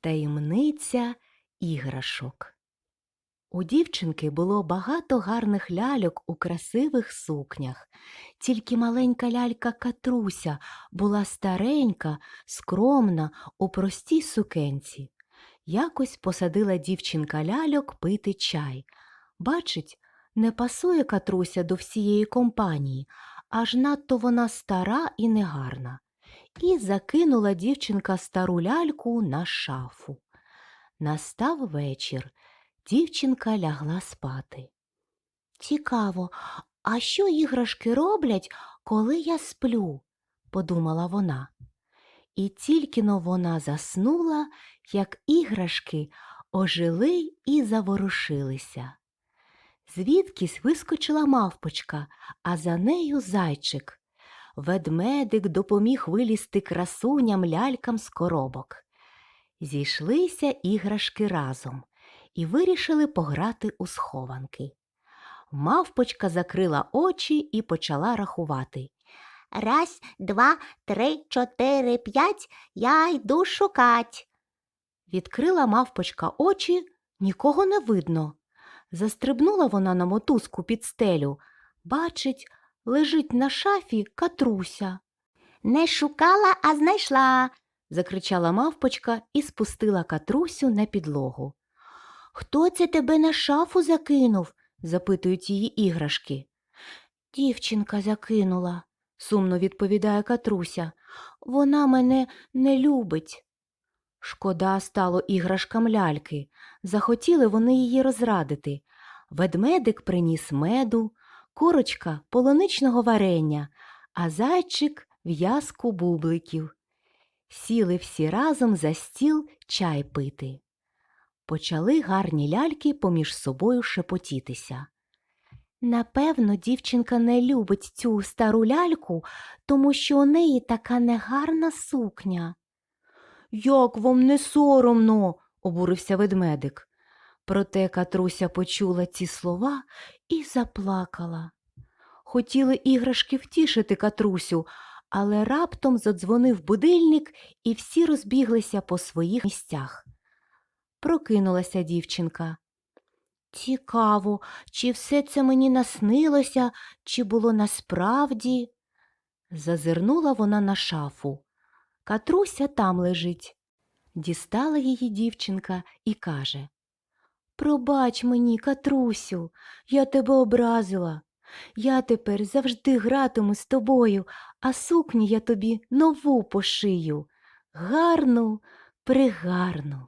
Таємниця іграшок. У дівчинки було багато гарних ляльок у красивих сукнях. Тільки маленька лялька Катруся була старенька, скромна, у простій сукенці. Якось посадила дівчинка ляльок пити чай. Бачить, не пасує Катруся до всієї компанії, аж надто вона стара і негарна. І закинула дівчинка стару ляльку на шафу. Настав вечір. Дівчинка лягла спати. Цікаво, а що іграшки роблять, коли я сплю? подумала вона. І тільки но вона заснула, як іграшки ожили і заворушилися. Звідкись вискочила мавпочка, а за нею зайчик. Ведмедик допоміг вилізти красуням лялькам з коробок. Зійшлися іграшки разом і вирішили пограти у схованки. Мавпочка закрила очі і почала рахувати. Раз, два, три, чотири, п'ять, я йду шукать. Відкрила мавпочка очі, нікого не видно. Застрибнула вона на мотузку під стелю. Бачить, лежить на шафі катруся. Не шукала, а знайшла. закричала мавпочка і спустила катрусю на підлогу. Хто це тебе на шафу закинув? запитують її іграшки. Дівчинка закинула, сумно відповідає Катруся. Вона мене не любить. Шкода стало іграшкам ляльки. Захотіли вони її розрадити. Ведмедик приніс меду, курочка полуничного варення, а зайчик в'язку бубликів. Сіли всі разом за стіл чай пити. Почали гарні ляльки поміж собою шепотітися. Напевно, дівчинка не любить цю стару ляльку, тому що у неї така негарна сукня. Як вам не соромно, обурився ведмедик. Проте Катруся почула ці слова і заплакала. Хотіли іграшки втішити Катрусю, але раптом задзвонив будильник, і всі розбіглися по своїх місцях. Прокинулася дівчинка. Цікаво, чи все це мені наснилося, чи було насправді? Зазирнула вона на шафу. Катруся там лежить. Дістала її дівчинка і каже Пробач мені, Катрусю, я тебе образила. Я тепер завжди гратиму з тобою, а сукню я тобі нову пошию. Гарну, пригарну.